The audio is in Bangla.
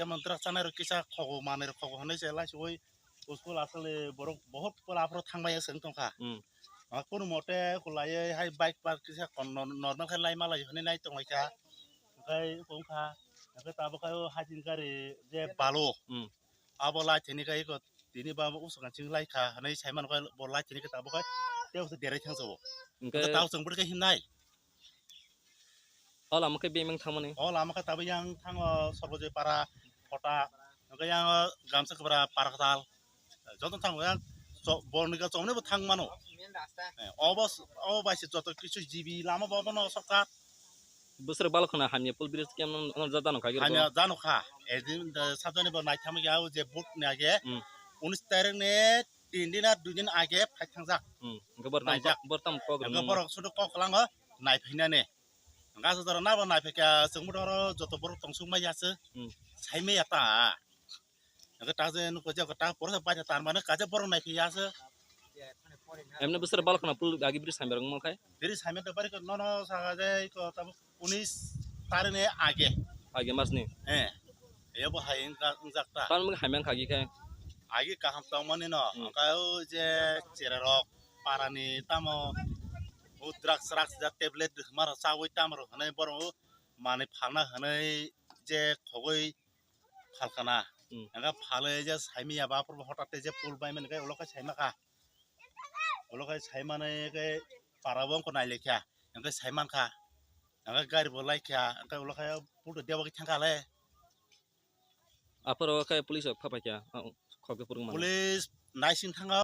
যেমন দ্রাক্ষানার কিসা খগো মানের খগো হনে সেলাসি ওই স্কুল আসলে বড় বহুত পলাফর থাংবাই সং তংখা উম। কোন মতে কলাই হাই বাইক পার কিসা নর্মাল খাই লাই মালাই হনে নাই তংখাইখা ওখাই তংখা ওখাই তাবখাই হাজিন গারি যে বালো উম। আবো লাই থেনিকাই কো তিনি বা উসকান চিং লাইখা হনে সাইমান কয় ব লাই থেনিকা তাবখাই তেও দেরাই থাংসো Engke তাও जोंबोरखै हिमनाय all amke bemeng thamani. Oh lama ka tabi yang tang sorboje para फटा नगे यांग गामसा खबरा पारखताल जतन थांग यांग बर्निका चोमने बो थांग मानो अबस अब बायसे जत किछु जीवी लामा बबन सरकार बसर बालखना हामी पुल ब्रिज केम अन जदानो खागे हामी जानो खा एदिन साजने बो नायथाम गे आउ जे बुक नागे 19 तारिख ने तीन दिन आ दुदिन आगे फाइथांग जा गबर नायजा बरतम कोग गबर सुदु कोखलांग नायफिनाने phika sungmu doro joto borok tongsung mai yase Hmm. saime yata nga ta je nu ko je ko ta por ba ta tar mane ka je borok nai phiyase Emne busur balkhona pul agi bridge samber ngmal khai. deri saime bari ko no no sa je ko ta 19 tarik ne আগে Agi mas ni. eh e bo hain ka jakta Tan mung hamyang khagi khai. আগে কাহাম তো মনে ন Hmm. কাও যে চেরারক পারানি তামো রাক্স যা ট্যাবলেট মার চাওই তামর হনে বড় মানে ফানা হনে যে খগই ফালকানা Hmm. এঙ্গা ফালে যে সাইমিয়া বাপর হঠাৎ যে পুল বাই মানে ওলকা সাইমাকা ওলকা সাইমানে পারাবং কো নাইলেখা এঙ্গা সাইমানকা এঙ্গা গাড়ি বলাইখা এঙ্গা ওলকা পুল khai police ok phapai kya. Khoge purung man. Police niacin থাঙ্গা